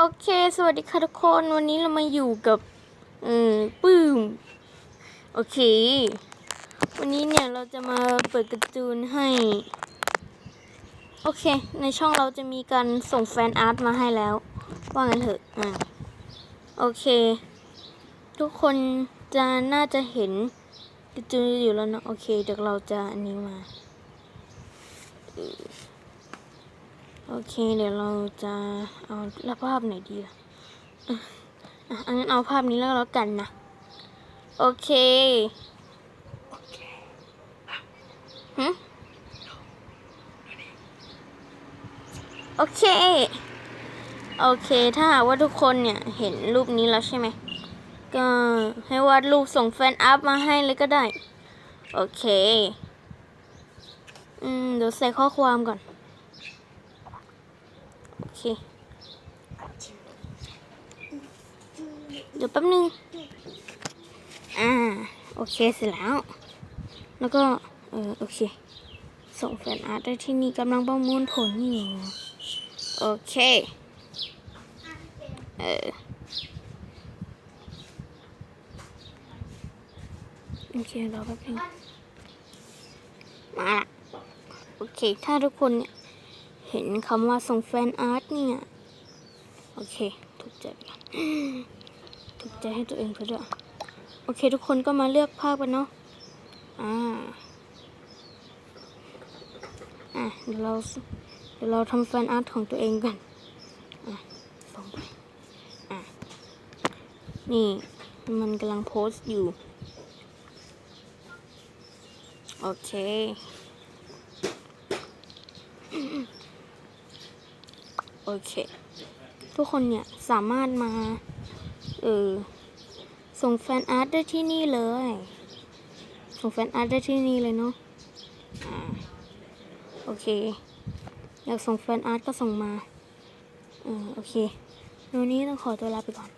โอเค สวัสดีค่ะทุกคน วันนี้เรามาอยู่กับเออปื้ม โอเค วันนี้เนี่ยเราจะมาเปิดการ์ตูนให้ โอเค ในช่องเราจะมีการส่งแฟนอาร์ตมาให้แล้ว ว่างั้นเถอะ อ่า โอเค ทุกคนจะน่าจะเห็นการ์ตูนอยู่แล้วเนอะโอเค เดี๋ยวเราจะอันนี้มา โอเค เดี๋ยวเราจะเอาแล้วภาพไหนดีล่ะอะอะอันนั้นเอาภาพนี้แล้วแล้วกันนะ โอเคหึโอเค โอเค ถ้าหากว่าทุกคนเนี่ยเห็นรูปนี้แล้วใช่ไหม ก็ให้วาดรูปส่งแฟนอัพมาให้เลยก็ได้ โอเค อืม เดี๋ยวใส่ข้อความก่อนโอเค เดี๋ยวแป๊บนึง อ่า โอเคเสร็จแล้ว แล้วก็ เออโอเค ส่งแฟนอาร์ตได้ที่นี่กำลังประมวลผลอยู่ โอเค เออโอเครอแป๊บนึงมาละโอเค ถ้าทุกคนเนี่ย เห็นคำว่าส่งแฟนอาร์ตเนี่ย โอเค ถูกใจถูกใจให้ตัวเองไปด้วยโอเค ทุกคนก็มาเลือกภาพกันเนาะอ่าอะเดี๋ยวเราเดี๋ยวเราทำแฟนอาร์ตของตัวเองกันอะส่งไปอะนี่มันกำลังโพสต์อยู่ โอเค โอเค ทุกคนเนี่ยสามารถมา เออ ส่งแฟนอาร์ตได้ที่นี่เลย ส่งแฟนอาร์ตได้ที่นี่เลยเนาะอ่าโอเค อยากส่งแฟนอาร์ตก็ส่งมา เออโอเควันนี้ต้องขอตัวลาไปก่อน